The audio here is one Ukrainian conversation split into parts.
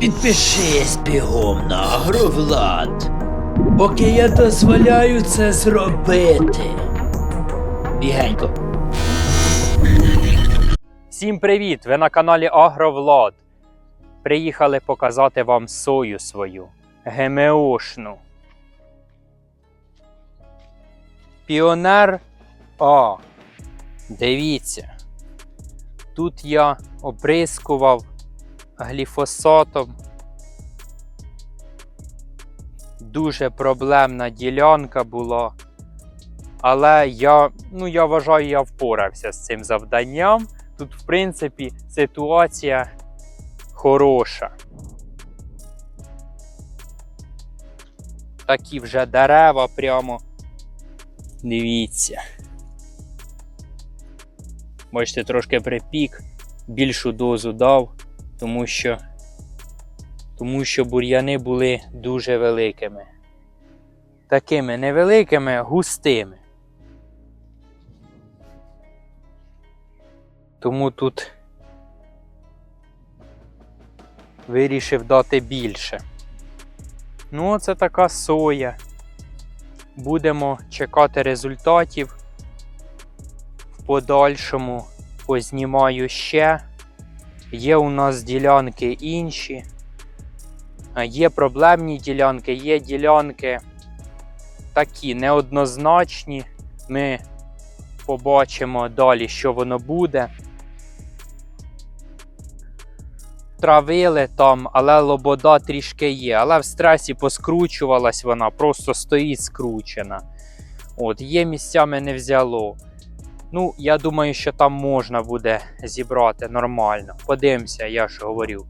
Підпишись бігом на Агровлад, поки я дозволяю це зробити. Бігенько. Всім привіт! Ви на каналі Агровлад. Приїхали показати вам сою свою ГМОшну. Піонер А. Дивіться. Тут я оприскував гліфосатом. Дуже проблемна ділянка була. Але я, ну, я вважаю, я впорався з цим завданням. Тут, в принципі, ситуація хороша. Такі вже дерева прямо. Дивіться. Бачите, трошки припік, більшу дозу дав, тому що, тому що бур'яни були дуже великими. Такими невеликими, густими. Тому тут вирішив дати більше. Ну, це така соя. Будемо чекати результатів. В подальшому познімаю ще. Є у нас ділянки інші. Є проблемні ділянки, є ділянки такі неоднозначні. Ми побачимо далі, що воно буде. Травили там, але лобода трішки є. Але в стресі поскручувалась вона, просто стоїть скручена. От, Є місцями не взяло. Ну, я думаю, що там можна буде зібрати нормально. Подивимося, я ж говорю.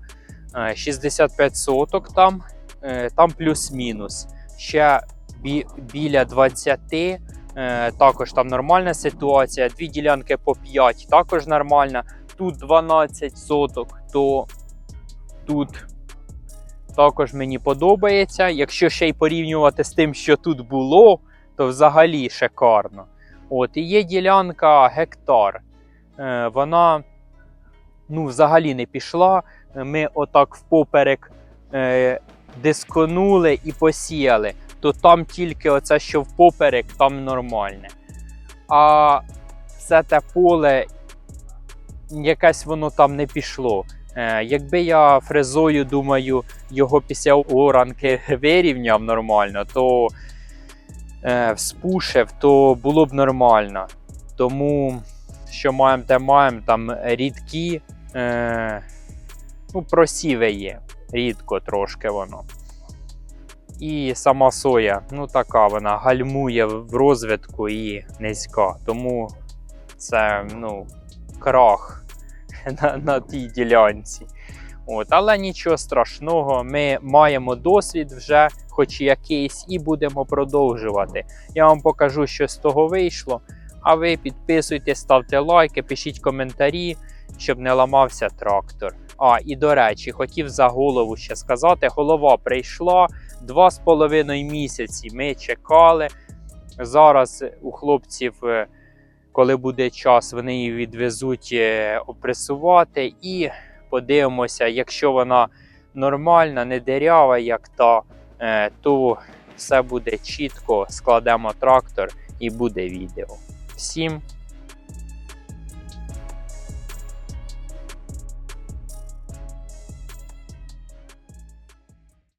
Е, 65 соток там, е, там плюс-мінус. Ще бі- біля 20. Е, також там нормальна ситуація. Дві ділянки по 5 також нормальна. Тут 12 соток, то тут також мені подобається. Якщо ще й порівнювати з тим, що тут було, то взагалі шикарно. От, і є ділянка гектар. Е, вона ну, взагалі не пішла. Ми отак впоперек е, дисконули і посіяли то там тільки оце, що впоперек, там нормальне. А все те поле, якесь воно там не пішло. Е, якби я фрезою, думаю, його після оранки вирівняв нормально, то вспушив, то було б нормально. Тому, що маємо, те маємо, там рідкі, е, ну, просіви є. Рідко трошки воно. І сама соя, ну така вона гальмує в розвитку і низька. Тому це ну, крах на, на тій ділянці. От, але нічого страшного, ми маємо досвід вже, хоч якийсь, і будемо продовжувати. Я вам покажу, що з того вийшло. А ви підписуйтесь, ставте лайки, пишіть коментарі, щоб не ламався трактор. А, і до речі, хотів за голову ще сказати: голова прийшла. Два з половиною місяці ми чекали. Зараз у хлопців, е, коли буде час, вони її відвезуть е, опресувати і подивимося, якщо вона нормальна, не дерява, як та, то все буде чітко, складемо трактор і буде відео. Всім